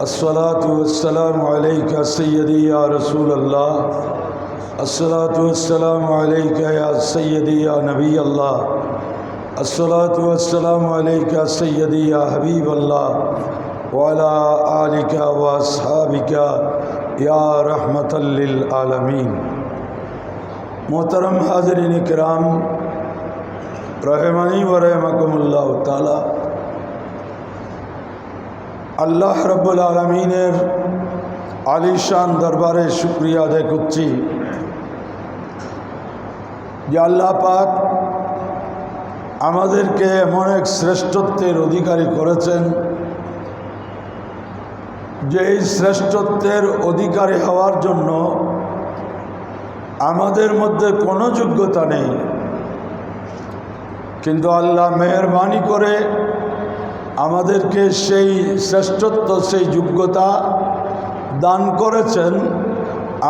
السلاۃ والسلام علیہ سیدی یا رسول اللہ السلاۃ والسلام علیہ یا سیدی یا نبی اللہ السلاۃ والسلام علیہ سیدی یا حبیب اللہ ولا علیہ و صحابہ یا رحمت للعالمین محترم حاضرین کرام، رحمانی و رحمکم اللہ تعالیٰ. আল্লাহ রব্বুল আলমিনের আলিশান দরবারে শুক্রিয়া আদায় করছি যে আল্লাহ পাক আমাদেরকে এমন এক শ্রেষ্ঠত্বের অধিকারী করেছেন যে এই শ্রেষ্ঠত্বের অধিকারী হওয়ার জন্য আমাদের মধ্যে কোনো যোগ্যতা নেই। কিন্তু আল্লাহ মেহরবানি করে আমাদেরকে সেই শ্রেষ্ঠত্ব, সেই যোগ্যতা দান করেছেন।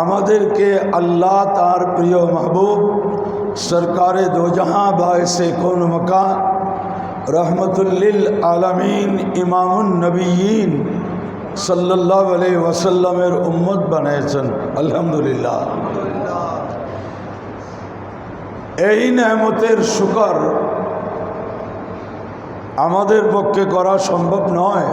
আমাদেরকে আল্লাহ তার প্রিয় মাহবুব সরকারে দোজাহাঁ বায়সে কোন মকা, রহমতুল্লিল আলমিন ইমামুন্নবীন সাল্লাহ আলাই ওয়াসাল্লামের উম্মত বানিয়েছেন। আলহামদুলিল্লাহ। এই নেমতের শুকর আমাদের পক্ষে করা সম্ভব নয়।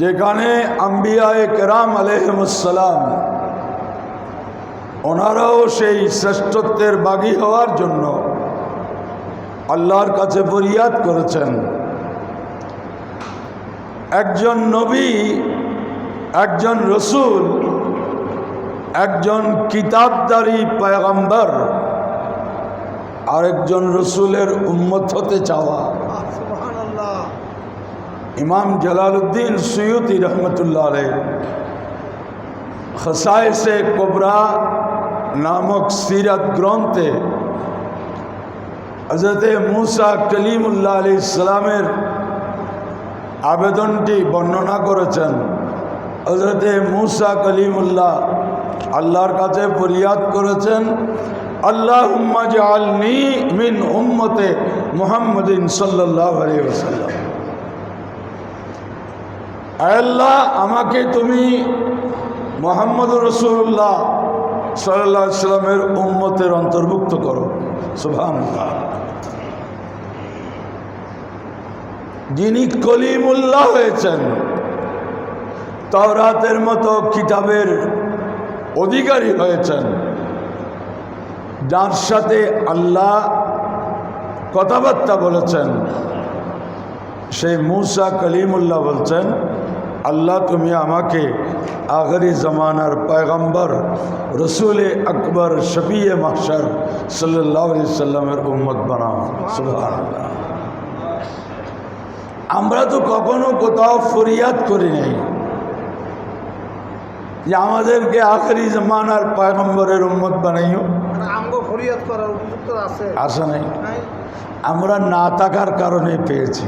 যেখানে আম্বিয়ায় কেরাম আলহমসালাম ওনারাও সেই শ্রেষ্ঠত্বের বাগী হওয়ার জন্য আল্লাহর কাছে ফরিয়াদ করেছেন। একজন নবী, একজন রসুল, একজন কিতাবদারি পয়গম্বর আরেকজন রসুলের উম্মত হতে চাওয়া। ইমাম জালালউদ্দিন সৈয়দি রহমতুল্লাহ আলহ খসায়সে কোবরা নামক সিরাত গ্রন্থে হজরত মুসা কলিমুল্লাহ আলী ইসলামের আবেদনটি বর্ণনা করেছেন। হজরত মুসা কলিমুল্লাহ আল্লাহর কাছে ফরিয়াদ করেছেন আল্লাহ আলনি মিন উম্মতে মোহাম্মদিন সাল্লাহ আলী ওসাল্লাম আল্লাহ, আমাকে তুমি মোহাম্মদ রসুল্লাহ সাল্লাহ সাল্লামের উম্মতের অন্তর্ভুক্ত করো। সুভান যিনি কলিমুল্লাহ হয়েছেন, তওরাতের মতো কিতাবের অধিকারী হয়েছেন যার সাথে আল্লাহ কথাবার্তা বলেছেন, সেই মুসা কলিমুল্লাহ বলছেন, আল্লাহ, তুমি আমাকে আখরি জমানার পয়গম্বর, রসুল আকবর শফিয়ে মাসার সাল্লাহ সাল্লামের উম্মত বানাও। আমরা তো কখনো কোথাও ফরিয়াদ করি নাই যে আমাদেরকে আখরি জমানার পয়গম্বরের উম্মত বানাইও। করার উপযুক্ত নাই? আমরা না থাকার কারণে পেয়েছি।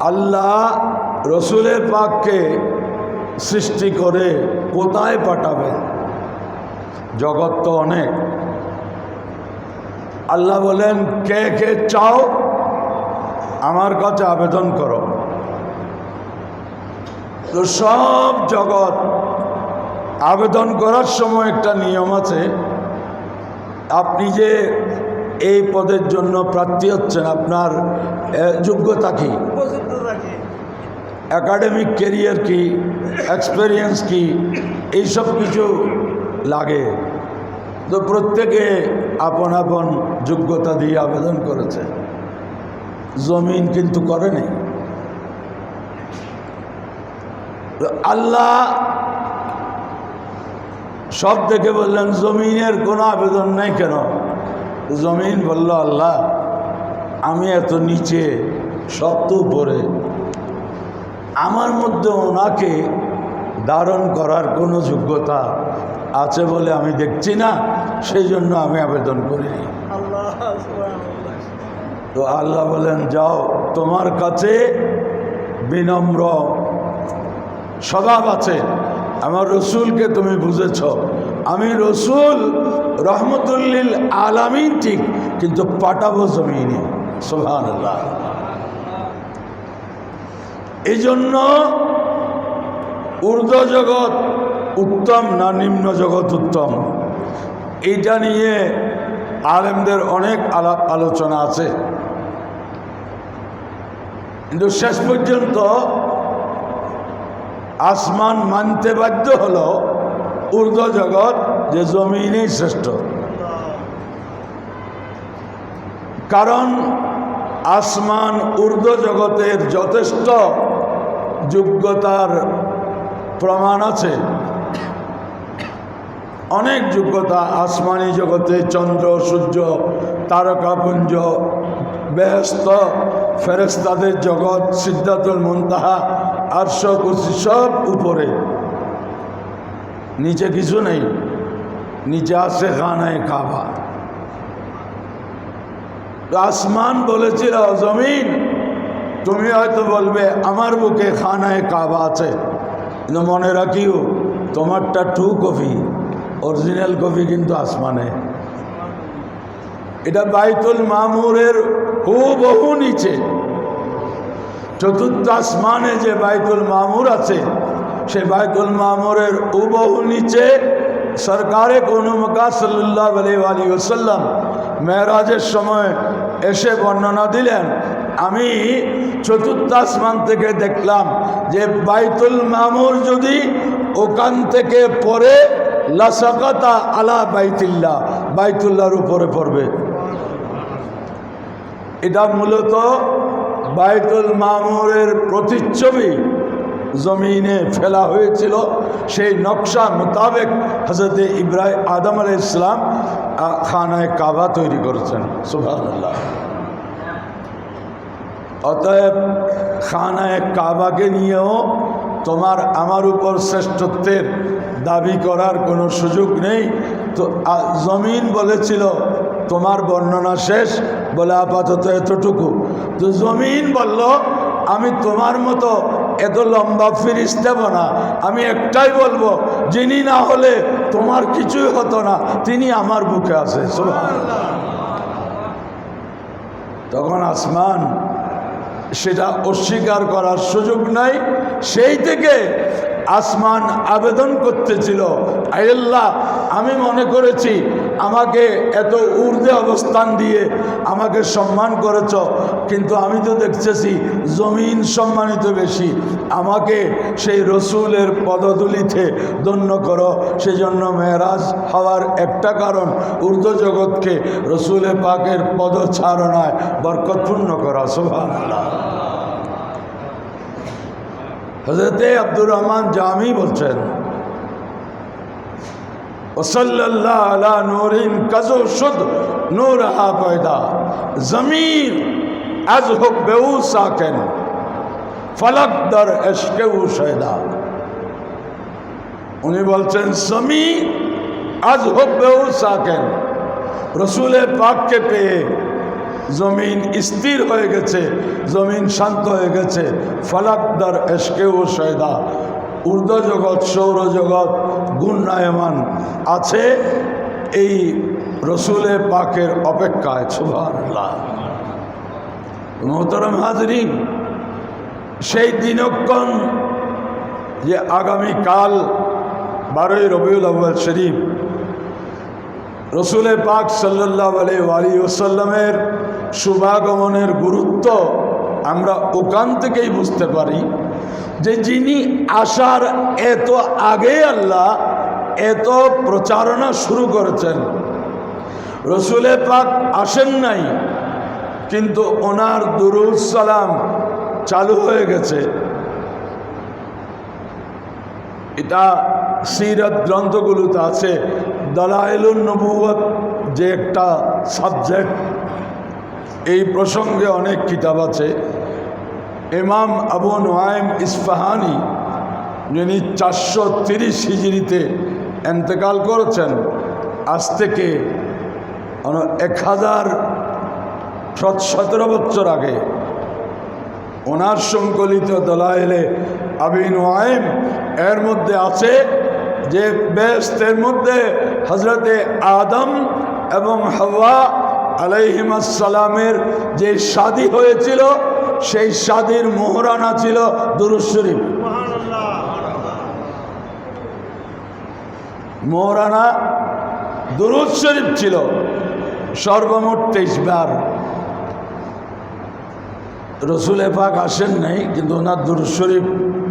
আল্লাহ রসুলের পাককে সৃষ্টি করে কোথায় পাঠাবেন? জগৎ তো অনেক। আল্লাহ বলেন কে কে চাও আমার কাছে আবেদন করো। তো সব জগৎ আবেদন করার সময় একটা নিয়ম আছে। আপনি যে এই পদের জন্য প্রার্থী হচ্ছেন, আপনার যোগ্যতা কি? একাডেমিক কেরিয়ার কি? এক্সপেরিয়েন্স কি? এইসব কিছু লাগে। তো প্রত্যেকে আপন আপন যোগ্যতা দিয়ে আবেদন করেছে। জমিন কিন্তু করেনি। আল্লাহ সব থেকে বললেন জমিনের কোনো আবেদন নেই কেন? জমিন বলল আল্লাহ আমি এত নিচে সব তো উপরে। আমার মধ্যে ওনাকে ধারণ করার কোনো যোগ্যতা আছে বলে আমি দেখছি না সেই জন্য আমি আবেদন করিনি। আল্লাহ তো আল্লাহ বলেন যাও তোমার কাছে বিনম্র স্বভাব আছে। আমার রসুলকে তুমি বুঝেছ। আমি রসুল রহমতুল্লিল আলামিন ঠিক, কিন্তু পাঠাবো জমিনে। সোহান এই জন্য ঊর্ধ্ব জগৎ উত্তম না নিম্ন জগৎ উত্তম? এইটা নিয়ে আলেমদের অনেক আলাপ আলোচনা আছে। কিন্তু শেষ পর্যন্ত আসমান মানতে বাধ্য হলো ঊর্ধ্ব জগৎ যে জমিনেই শ্রেষ্ঠ। কারণ আসমান ঊর্ধ্ব জগতের যথেষ্ট যোগ্যতার প্রমাণ আছে। অনেক যোগ্যতা আসমানি জগতে চন্দ্র, সূর্য তারকাপুঞ্জ বেহস্ত ফেরেস্তাদের জগৎ, সিদ্ধাতুল মুনতাহা আটশ কুশি সব উপরে। নিচে কিছু নেই। নিচে আছে খানায় কাবা। আসমান বলেছিল জমিন, তুমি হয়তো বলবে, আমার বুকে খানায় কাবা আছে। কিন্তু মনে রাখিও, তোমারটা টু কপি অরিজিনাল কপি কিন্তু আসমানে। এটা বাইতুল মামুরের হু বহু নিচে। চতুর্থ আসমানে যে বাইতুল মামুর আছে, সে বাইতুল মামুরের উবহু নিচে সরকারে কোনমকা সাল্লাহ আলী ওসাল্লাম মেয়েরাজের সময় এসে বর্ণনা দিলেন। আমি চতুর্থ আসমান থেকে দেখলাম যে বাইতুল মামুর যদি ওখান থেকে পরে লাসাকাতা আলা বাইতুল্লাহ, বাইতুল্লাহর উপরে পড়বে। এটা মূলত বাইতুল মামুরের প্রতিচ্ছবি জমিনে ফেলা হয়েছিল। সেই নকশা মোতাবেক হজরত ইব্রাহিম আদম আলাই ইসলাম খানায় কাবা তৈরি করেছেন। সুবহানাল্লাহ। অতএব খানায় কাবাকে নিয়েও তোমার আমার উপর শ্রেষ্ঠত্বের দাবি করার কোনো সুযোগ নেই। তো জমিন বলেছিল তোমার বর্ণনা শেষ? বলে আপাতত এতটুকু। তো জমিন বলল, আমি তোমার মতো এত লম্বা ফিরিস দেব না। আমি একটাই বলব, যিনি না হলে তোমার কিছুই হতো না। তিনি আমার বুকে আছে। তখন আসমান সেটা অস্বীকার করার সুযোগ নাই। সেই থেকে আসমান আবেদন করতেছিল, আল্লাহ, আমি মনে করেছি আমাকে এত ঊর্ধ্বে অবস্থান দিয়ে আমাকে সম্মান করেছ, কিন্তু আমি তো দেখতেছি জমিন সম্মানিত বেশি। আমাকে সেই রসুলের পদতুলিতে ধন্য করো। সেজন্য মেয়েরাজ হওয়ার একটা কারণ, ঊর্ধ্ব জগৎকে রসুলে পাকের পদচারণায় বরকতপূর্ণ করা। সোভান হজরতে আব্দুর রহমান জামি বলছেন নূরিন কাজো শুদ নূর হা পয়দা। জমিন আজ হোক বেউ সাকেন ফলক দর এশকেউ শয়দা। উনি বলছেন জমিন আজ হোক বেউ সাকেন রসুলে পাককে পেয়ে জমিন স্থির হয়ে গেছে, জমিন শান্ত হয়ে গেছে ফলাকদার এসকে ও সয়দা ঊর্ধ্ব জগৎ সৌরজগৎ গুণায়মান আছে এই রসুলে পাকের অপেক্ষায় সুভান্লাহ মোহতরম হাজরিন, সেই দিনক্ষণ যে আগামীকাল বারোই রবিউল আব্বাল শরীফ রসুলে পাক সাল্লাহ আলী ওসাল্লামের শুভাগমনের গুরুত্ব আমরা ওখান থেকেই বুঝতে পারি। যে যিনি আসার এত আগে আল্লাহ এত প্রচারণা শুরু করেছেন। রসুলে পাক আসেন নাই, কিন্তু ওনার দুরুদ সালাম চালু হয়ে গেছে। এটা সিরত গ্রন্থগুলোতে আছে, দলাইলুন নবুয়ত যে একটা সাবজেক্ট, এই প্রসঙ্গে অনেক কিতাব আছে। ইমাম আবু নোয়াইম ইস্পাহানি যিনি চারশো তিরিশ হিজড়িতে এন্তেকাল করেছেন, আজ থেকে এক হাজার সতেরো বছর আগে ওনার সংকলিত দলাইলে আবিন ওয়াইম এর মধ্যে আছে যে বেস্তের মধ্যে হজরতে আদম এবং হাওয়া আলাইহিমাসালামের যে শাদি হয়েছিল সেই শাদির মোহরানা ছিল দুরুজ শরীফ। মোহরানা দুরুজ শরীফ ছিল। সর্বমোট তেইশ বার। রসুলে পাক আসেন নাই, কিন্তু ওনার দুরুজ শরীফ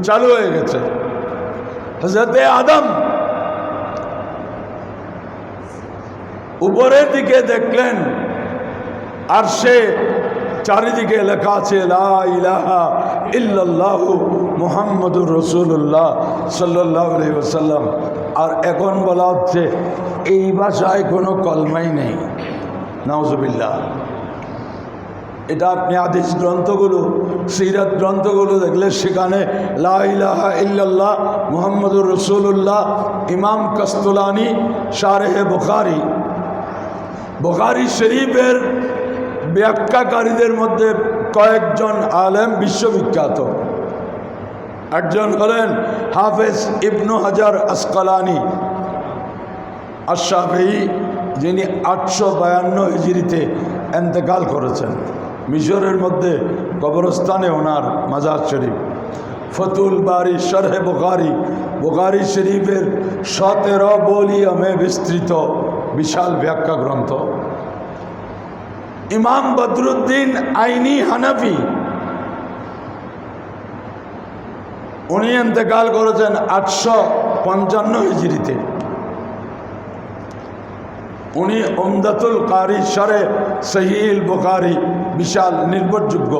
চালু হয়ে গেছে। হজরতে আদম উপরের দিকে দেখলেন, আর সে চারিদিকে লেখা আছে মুহাম্মদুর রসুল্লাহ সাল্লাহ ওসাল্লাম আর এখন বলা হচ্ছে, এই ভাষায় কোনো কলমাই নেই। নাউজুবিল্লাহ। এটা আপনি আদিস গ্রন্থগুলো, সিরাত গ্রন্থগুলো দেখলে সেখানে, লা ইলাহা ইল্লাল্লাহ মুহাম্মদুর রসুল্লাহ ইমাম কস্তুলানি শারেহে বুখারি। বুখারি শরীফের ব্যাখ্যাকারীদের মধ্যে কয়েকজন আলেম বিশ্ববিখ্যাত। একজন হলেন হাফেজ ইবনু হাজার আসকালানি আশাফি যিনি আটশো বায়ান্ন হিজড়িতে এন্তেকাল করেছেন। মিশরের মধ্যে কবরস্থানে ওনার মাজার শরীফ। ফতুল বাড়ি শরহে বুখারি বুখারি শরীফের সতেরো বলিয়মে বিস্তৃত বিশাল ব্যাখ্যা গ্রন্থ ইমাম বদরুদ্দিন আইনি হানাফি। উনি এতেকাল করেছেন আটশো পঞ্চান্ন হিজড়িতে। উনি ওমদাতুল কারি সরে সহিল বুখারি বিশাল নির্ভরযোগ্য।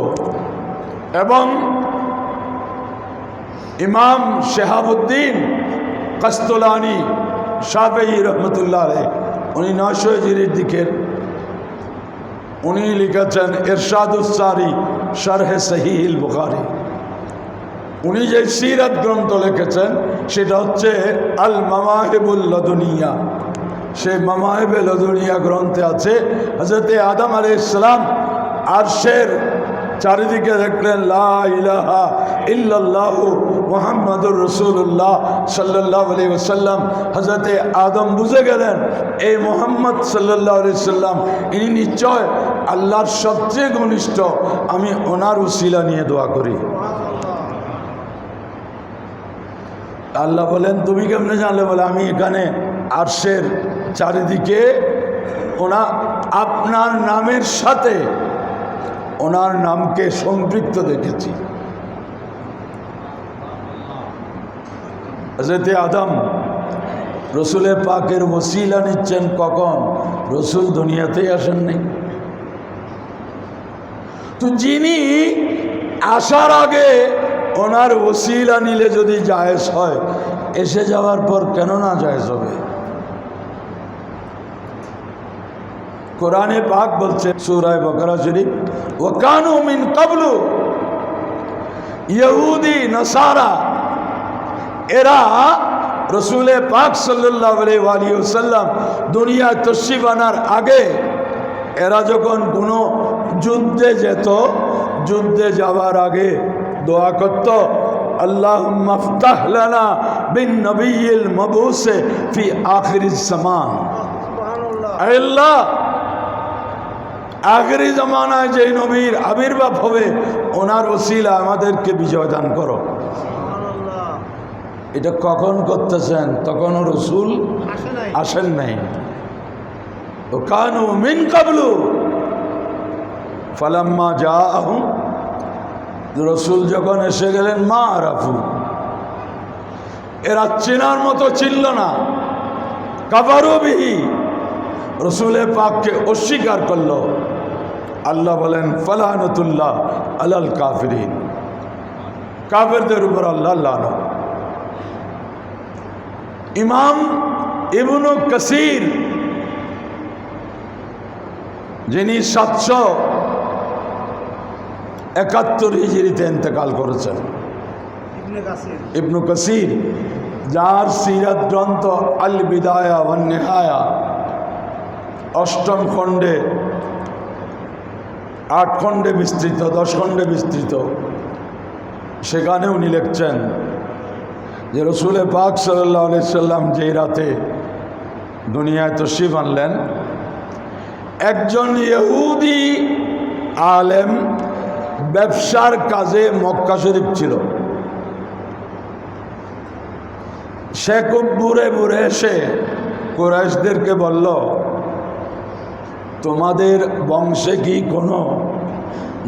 এবং ইমাম শেহাবুদ্দিন কস্তলানি সাবেই রহমতুল্লাহ উনি নয়শো হিজড়ির দিকের উনি লিখেছেন এরশাদুসারি শারহে সহিল বুখারি। উনি যে সিরাত গ্রন্থ লিখেছেন, সেটা হচ্ছে আল মামাহেবুল লদুনিয়া। সেই মামাহেবে লদুনিয়া গ্রন্থে আছে হজরতে আদম আলী ইসলাম আরশের চারিদিকে দেখলেন মোহাম্মদুর রসুল্লাহ সাল্লাহ আলি ওসাল্লাম হজরতে আদম বুঝে গেলেন, এই মোহাম্মদ সাল্লাহ আলি সাল্লাম ইনি নিশ্চয় আল্লাহর সবচেয়ে ঘনিষ্ঠ। আমি ওনার উশিলা নিয়ে দোয়া করি। আল্লাহ বলেন, তুমি কেমনে জানলে? বলে, আমি এখানে আরশের চারিদিকে ওনা আপনার নামের সাথে ওনার নামকে সম্পৃক্ত দেখেছি। হজরতে আদম রসুলের পাকের ওসিলা নিচ্ছেন কখন? রসুল দুনিয়াতেই আসেন নাই তো যিনি আসার আগে ওনার ওসিলা নিলে যদি জায়েজ হয়, এসে যাওয়ার পর কেন না জায়েজ হবে? কোরআনে পাক বলছে সুরায় বকরা শরীফ ও কানু মিন কাবলু ইহুদি নসারা এরা রসুলে পাক সাল্লাহ আলী সাল্লাম দুনিয়ায় তসিব আনার আগে এরা যখন কোনো যুদ্ধে যেত যুদ্ধে যাওয়ার আগে দোয়া করত আল্লাহ মফতাহ লানা বিন নবীল মবুসে ফি আখির সমান। আল্লাহ আখেরি জমানায় যেই নবীর আবির্ভাব হবে ওনার ওসিলা আমাদেরকে বিজয় দান করো। এটা কখন করতেছেন? তখনও রসুল আসে আসেন নাই। ও কানু মিন কাবলু। ফালাম্মা যা আহুম রসুল যখন এসে গেলেন মা আরাফু। এরা চেনার মতো চিনল না। কাবারও বিহি। রসুলের পাককে অস্বীকার করল। আল্লাহ বলেন ফলানতুল্লাহ আলাল কাফিরিন। কাফেরদের উপর আল্লাহ লানো ইমাম ইবনু কসির যিনি সাতশো একাত্তর হিজড়িতে ইন্তেকাল করেছেন। ইবনে কাসির। যার সিরাত গ্রন্থ আল বিদায়া অষ্টম খণ্ডে আট খণ্ডে বিস্তৃত, দশ খণ্ডে বিস্তৃত। সেখানে উনি লিখছেন যে রসুলে পাক সাল্লাহ সাল্লাম যেই রাতে দুনিয়ায় তো তশিফ আনলেন, একজন ইহুদি আলেম ব্যবসার কাজে মক্কা শরীফ ছিল। সে খুব বুড়ে বুড়ে এসে কোরাইশদেরকে বলল তোমাদের বংশে কি কোনো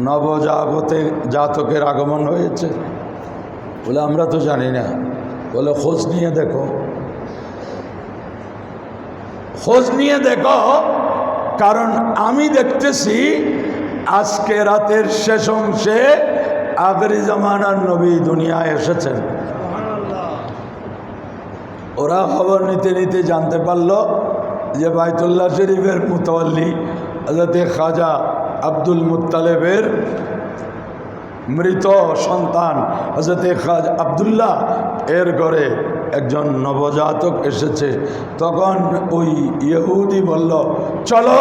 নবজাগতে জাতকের আগমন হয়েছে? বলে, আমরা তো জানি না। বলে, খোঁজ নিয়ে দেখো। খোঁজ নিয়ে দেখো, কারণ আমি দেখতেছি আজকে রাতের শেষ অংশে আগরি জামানার নবী দুনিয়ায় এসেছেন। ওরা খবর নিতে নিতে জানতে পারল যে বাইতুল্লাহ শরীফের মুতওয়াল্লি হজরতে খাজা আব্দুল মুত্তালেবের মৃত সন্তান হজরতে খাজ আবদুল্লাহ এর ঘরে একজন নবজাতক এসেছে। তখন ওই ইহুদি বলল, চলো,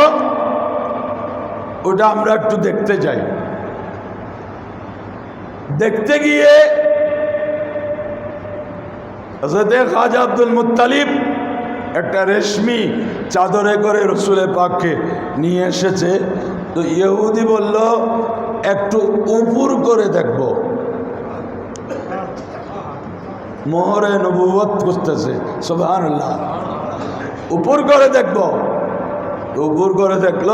ওটা আমরা একটু দেখতে যাই। দেখতে গিয়ে হজরতে খাজা আব্দুল মুত্তালিব একটা রেশমি চাদরে করে রসুলের পাককে নিয়ে এসেছে। তো ইহুদি বলল, একটু উপর করে দেখব। মোহরে নবুয়ত করতেছে, সুবহানাল্লাহ। উপর করে দেখব। উপর করে দেখল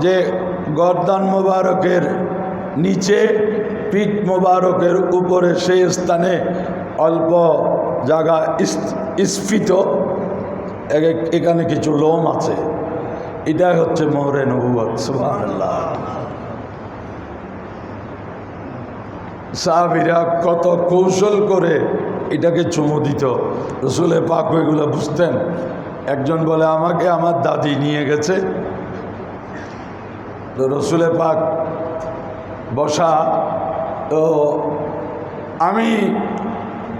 যে গর্দান মোবারকের নিচে, পিঠ মোবারকের উপরে সেই স্থানে অল্প জায়গা স্ফীত এখানে কিছু লোম আছে। এটাই হচ্ছে মোহরে নবুয়ত সাহাবিরা কত কৌশল করে এটাকে চুমু দিত। রসুলে পাক ওইগুলো বুঝতেন। একজন বলে, আমাকে আমার দাদি নিয়ে গেছে। তো রসুলে পাক বসা, তো আমি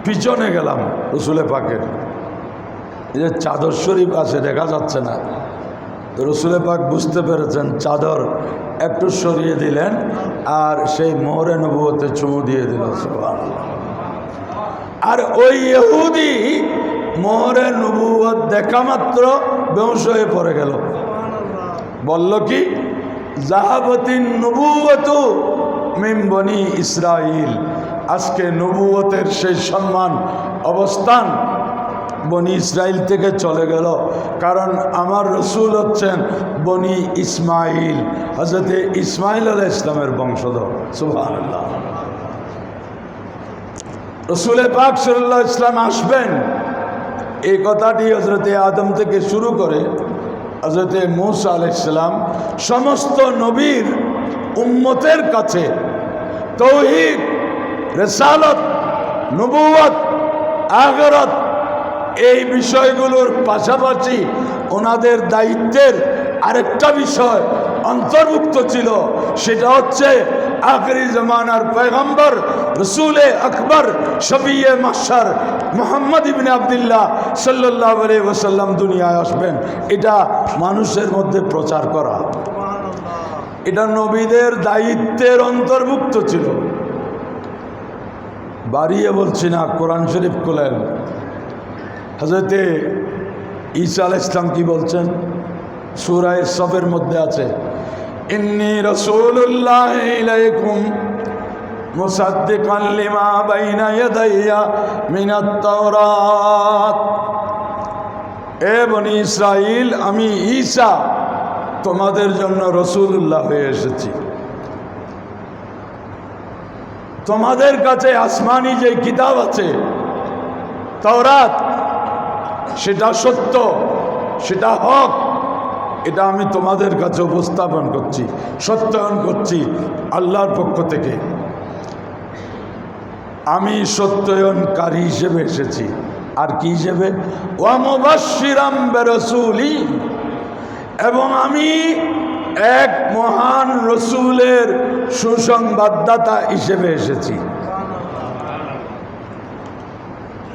পিছনে গেলাম রসুলে পাকের। এই যে চাদর শরীফ আছে, দেখা যাচ্ছে না। তো রসুলে পাক বুঝতে পেরেছেন, চাদর একটু সরিয়ে দিলেন আর সেই মোহরে নবুয়তে চুমু দিয়ে দিল। আর ওই ইহুদি মোহরে নবুয়ত দেখা মাত্র বেউস হয়ে পড়ে গেল। বলল কি? জাহাবতিন নবুয়ত মিম্বনি ইসরাইল আজকে নবুয়তের সেই সম্মান, অবস্থান বনি ইসরাইল থেকে চলে গেল। কারণ আমার রসুল হচ্ছেন বনি ইসমাইল হজরতে ইসমাইল আলাহ ইসলামের বংশধর। সুবহানাল্লাহ। রসুলে পাক সাল্লাহ ইসলাম আসবেন। এই কথাটি হজরতে আদম থেকে শুরু করে হজরতে মৌসা আলাইসালাম সমস্ত নবীর উম্মতের কাছে তৌহিদ, রেসালত নবুয়ত আগরত এই বিষয়গুলোর পাশাপাশি ওনাদের দায়িত্বের আরেকটা বিষয় অন্তর্ভুক্ত ছিল, সেটা হচ্ছে আখরি জমানার পয়গম্বর রসুলে আকবর শফিয়ে মাসার মোহাম্মদ ইবিন আবদুল্লাহ সাল্লাহ ওসাল্লাম দুনিয়ায় আসবেন। এটা মানুষের মধ্যে প্রচার করা। এটা নবীদের দায়িত্বের অন্তর্ভুক্ত ছিল। বাড়িয়ে বলছি না, কোরআন শরীফ খুলেন। হজরতে ঈসা আল ইসলাম কি বলছেন? সুরায় সবের মধ্যে আছে ইসরাইল আমি ঈসা, তোমাদের জন্য রসুল্লাহ হয়ে এসেছি। তোমাদের কাছে আসমানি যে কিতাব আছে, তাওরাত সেটা সত্য, সেটা হক। এটা আমি তোমাদের কাছে উপস্থাপন করছি, সত্যায়ন করছি আল্লাহর পক্ষ থেকে। আমি সত্যায়নকারী হিসেবে এসেছি। আর কি হিসেবে? ওয়ামবাসিরাম বেরসুলি। এবং আমি এক মহান রসুলের সুসংবাদদাতা হিসেবে এসেছি।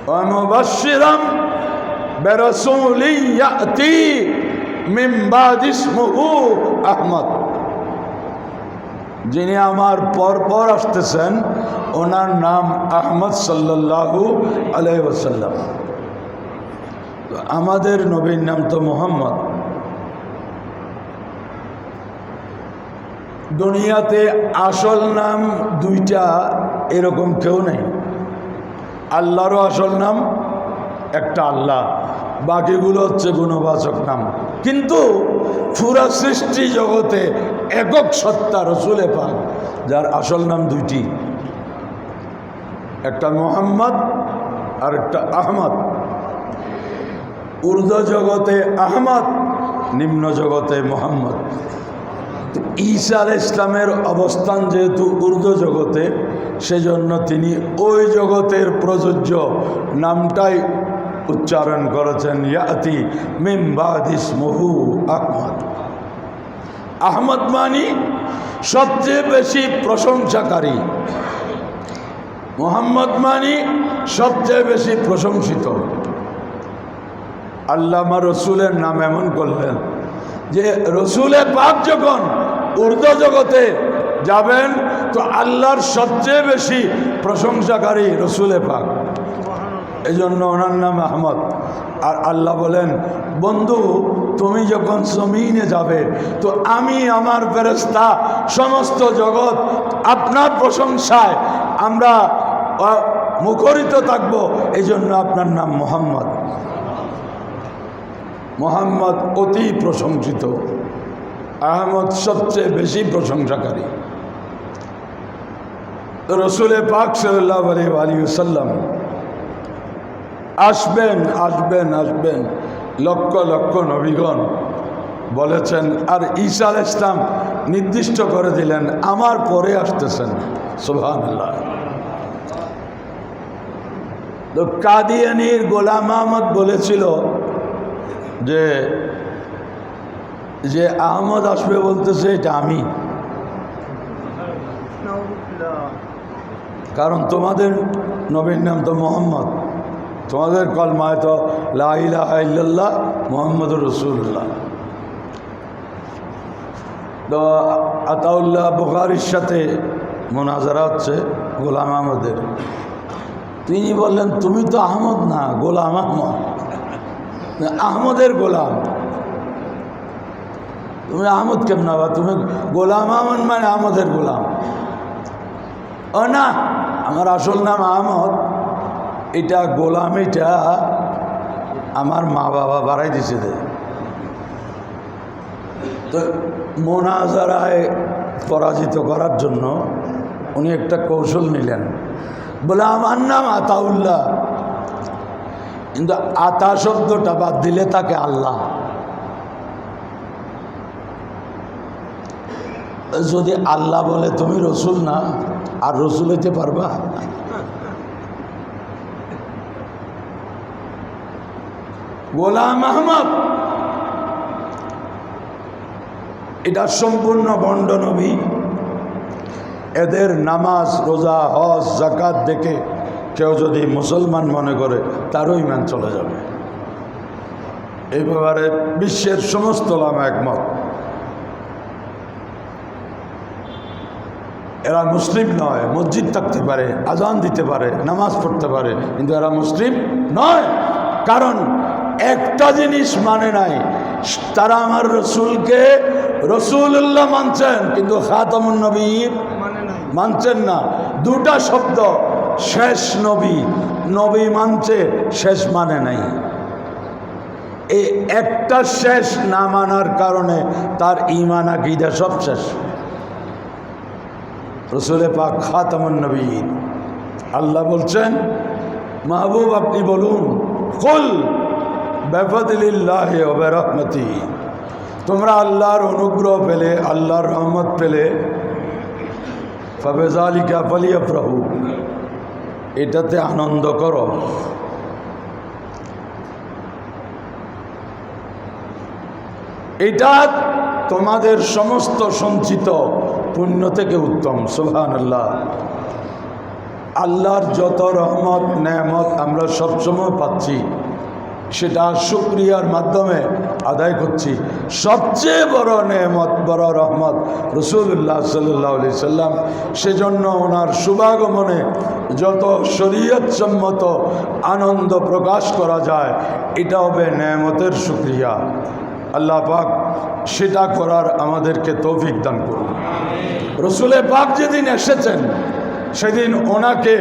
অনবাসিরাম আহমদ। যিনি আমার পর পর আসতেছেন, ওনার নাম আহমদ সাল্লাল্লাহু আলাইহি ওয়াসাল্লাম। আমাদের নবীর নাম তো মোহাম্মদ। দুনিয়াতে আসল নাম দুইটা এরকম কেউ নেই। আল্লাহরও আসল নাম, একটা আল্লাহ। বাকিগুলো হচ্ছে গুণবাচক নাম। কিন্তু পুরা সৃষ্টি জগতে একক সত্তা রসুলে পাক, যার আসল নাম দুইটি। একটা মোহাম্মদ আর একটা আহমদ। উর্দু জগতে আহমদ, নিম্ন জগতে মোহাম্মদ। ঈসা আল ইসলামের অবস্থান যেহেতু উর্দু জগতে, সেজন্য তিনি ওই জগতের প্রযোজ্য নামটাই উচ্চারণ করেছেন, ইয়াতি মিমবাদিস মহু আহমদ। আহমদ মানি সবচেয়ে বেশি প্রশংসাকারী। মোহাম্মদ মানি সবচেয়ে বেশি প্রশংসিত। আল্লামা রসুলের নাম এমন করলেন যে রসুলের পাক যখন উর্দু জগতে যাবেন, তো আল্লাহর সবচেয়ে বেশি প্রশংসাকারী রসুলে পাক। এই জন্য ওনার নাম আহমদ। আর আল্লাহ বলেন, বন্ধু, তুমি যখন জমিনে যাবে, তো আমি আমার ফেরেস্তা সমস্ত জগৎ আপনার প্রশংসায় আমরা মুখরিত থাকব। এই জন্য আপনার নাম মোহাম্মদ। মোহাম্মদ অতি প্রশংসিত। আহমদ সবচেয়ে বেশি প্রশংসাকারী। রসুলে পাক সাল্লাহ আলী আলী সাল্লাম আসবেন আসবেন আসবেন। লক্ষ লক্ষ নবীগণ বলেছেন আর ঈসা আল ইসলাম নির্দিষ্ট করে দিলেন আমার পরে আসতেছেন। সোহান তো কাদিয়ানির গোলাম আহমদ বলেছিল যে যে আহমদ আসবে বলতেছে এটা আমি। কারণ তোমাদের নবীর নাম তো মোহাম্মদ। তোমাদের কলমায় তো লাহ মোহাম্মদ রসুল্লাহ তো আতাউল্লাহ বুখারির সাথে মোনাজারা হচ্ছে গোলাম আহমদের। তিনি বললেন, তুমি তো আহমদ না, গোলাম আহমদ। আহমদের গোলাম। তুমি আহমদ কেমন বা তুমি গোলাম আহমদ মানে আহমদের গোলাম। ও না, আমার আসল নাম আহমদ। এটা গোলাম, এটা আমার মা বাবা বাড়াই দিছে তো মোনাজারায় পরাজিত করার জন্য উনি একটা কৌশল নিলেন। বলে, আমার নাম আতাউল্লাহ। কিন্তু আতা শব্দটা বাদ দিলে তাকে আল্লাহ। যদি আল্লাহ বলে, তুমি রসুল না, আর রসুল হইতে পারবা? গোলাম আহমদ। এটা সম্পূর্ণ বন্ড নবী। এদের নামাজ, রোজা, হজ জাকাত দেখে কেউ যদি মুসলমান মনে করে, তারও ইমান চলে যাবে। এই ব্যাপারে বিশ্বের সমস্ত লামা একমত। এরা মুসলিম নয়, মসজিদ থাকতে পারে, আজান দিতে পারে, নামাজ পড়তে পারে, কিন্তু এরা মুসলিম নয়। কারণ একটা জিনিস মানে নাই। তারা আমার রসুলকে রসুল্লাহ মানছেন কিন্তু খাতামুন নবীর মানে মানছেন না। দুটা শব্দ শেষ নবী। নবী মানছে শেষ মানে নাই। এই একটা শেষ না মানার কারণে তার ইমান আকিদা সব শেষ। রসুলে পাক খাতামুন নবী আল্লাহ বলছেন মাহবুব আপনি বলুন কুল বেফদিল্লাহ রহমতি তোমরা আল্লাহর অনুগ্রহ পেলে, আল্লাহর রহমত পেলে। ফাবেজালিকা পালিয়া প্রভু এটাতে আনন্দ করো। এটা তোমাদের সমস্ত সঞ্চিত পুণ্য থেকে উত্তম সুহান আল্লাহ আল্লাহর যত রহমত, নেয়ামত আমরা সবসময় পাচ্ছি। সেটা শুক্রিয়ার মাধ্যমে আদায় করছি। সবচেয়ে বড় নেয়ামত বড় রহমত রসুল্লাহ সাল্লাহ আলি সাল্লাম। সেজন্য ওনার শুভাগমনে যত শরীয়তসম্মত আনন্দ প্রকাশ করা যায়, এটা হবে নেয়ামতের শুক্রিয়া। আল্লাহ পাক সেটা করার আমাদেরকে তৌফিক দান করুন। রসুলে পাক যেদিন এসেছেন, সেদিন ওনাকে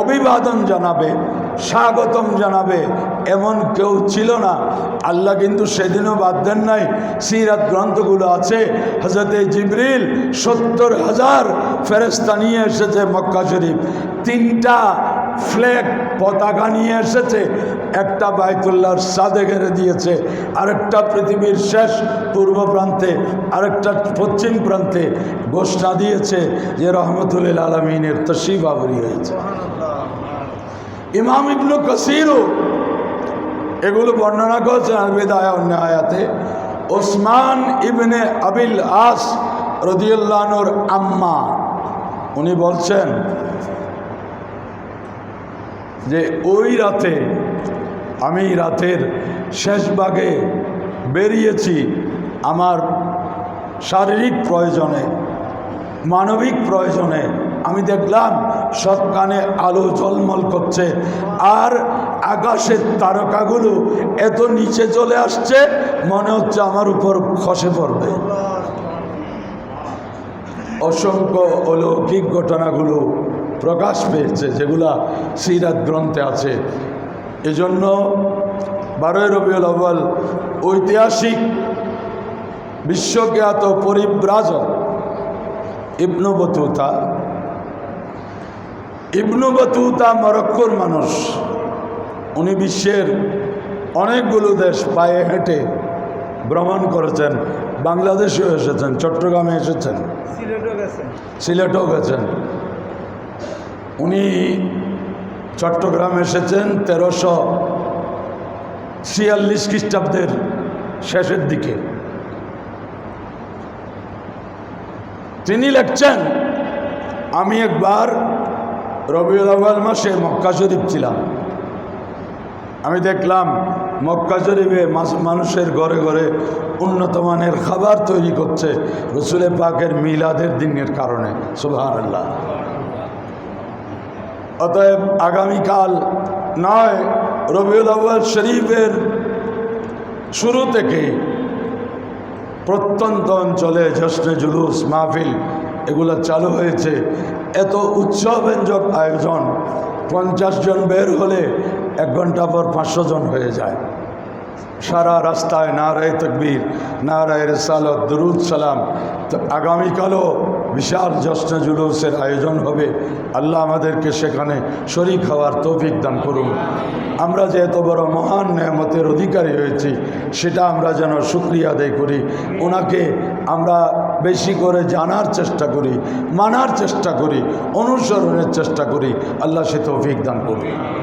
অভিবাদন জানাবে স্বাগতম জানাবে। এমন কেউ ছিল না। আল্লাহ কিন্তু সেদিনও বাদ দেন নাই। সিরাত গ্রন্থগুলো আছে। হজরতে জিবরিল সত্তর হাজার ফেরেস্তা নিয়ে এসেছে মক্কা শরীফ। তিনটা ফ্ল্যাগ পতাকা নিয়ে এসেছে। একটা বাইতুল্লাহর সাদে ঘেরে দিয়েছে। আরেকটা পৃথিবীর শেষ পূর্ব প্রান্তে, আরেকটা পশ্চিম প্রান্তে ঘোষণা দিয়েছে যে রহমতুল্লিল আলমিনের তশিব আবরি হয়েছে। ইমাম ইবনু কসিরও এগুলো বর্ণনা করেছেন আলবিদায় অন্য আয়াতে। ওসমান ইবনে আবিল আস রদিউল্লাহর আম্মা, উনি বলছেন যে ওই রাতে আমি রাতের শেষ ভাগে বেরিয়েছি আমার শারীরিক প্রয়োজনে, মানবিক প্রয়োজনে। আমি দেখলাম সব কানে আলো ঝলমল করছে। আর আকাশের তারকাগুলো এত নিচে চলে আসছে, মনে হচ্ছে আমার উপর খসে পড়বে। অসংখ্য অলৌকিক ঘটনাগুলো প্রকাশ পেয়েছে, যেগুলা সিরাত গ্রন্থে আছে। এজন্য বারোই রবিউল আব্বাল ঐতিহাসিক বিশ্বজ্ঞাত পরিব্রাজক ইবনু বতুতা ইবনু বতুতা মরক্কোর মানুষ। উনি বিশ্বের অনেকগুলো দেশ পায়ে হেঁটে ভ্রমণ করেছেন বাংলাদেশেও এসেছেন চট্টগ্রামে এসেছেন। সিলেটও গেছেন। উনি চট্টগ্রাম এসেছেন তেরোশো ছিয়াল্লিশ খ্রিস্টাব্দের শেষের দিকে। তিনি লিখছেন আমি একবার রবিউল আউয়াল মাসে মক্কা শরীফ ছিলাম। আমি দেখলাম মক্কা শরীফে মানুষের ঘরে ঘরে উন্নত মানের খাবার তৈরি করছে রসুলে পাকের মিলাদের দিনের কারণে সুবহান আল্লাহ অতএব আগামীকাল নয়, রবিউল আউয়াল শরীফের শুরু থেকে প্রত্যন্ত অঞ্চলে জশ্নে জুলুস, মাহফিল এগুলো চালু হয়েছে। এত উৎসবঞ্জক আয়োজন, পঞ্চাশ জন বের হলে এক ঘণ্টা পর পাঁচশো জন হয়ে যায়। সারা রাস্তায় নারায় তকবীর, নারায় রেসালত, দরুদ সালাম। তো আগামীকালও বিশাল জশ্ন জুলুসের আয়োজন হবে। আল্লাহ আমাদেরকে সেখানে শরিক হওয়ার তৌফিক দান করুন। আমরা যে এত বড় মহান নেয়ামতের অধিকারী হয়েছি, সেটা আমরা যেন শুক্রিয়া আদায় করি। ওনাকে আমরা বেশি করে জানার চেষ্টা করি, মানার চেষ্টা করি, অনুসরণের চেষ্টা করি। আল্লাহ সে তৌফিক দান করুন।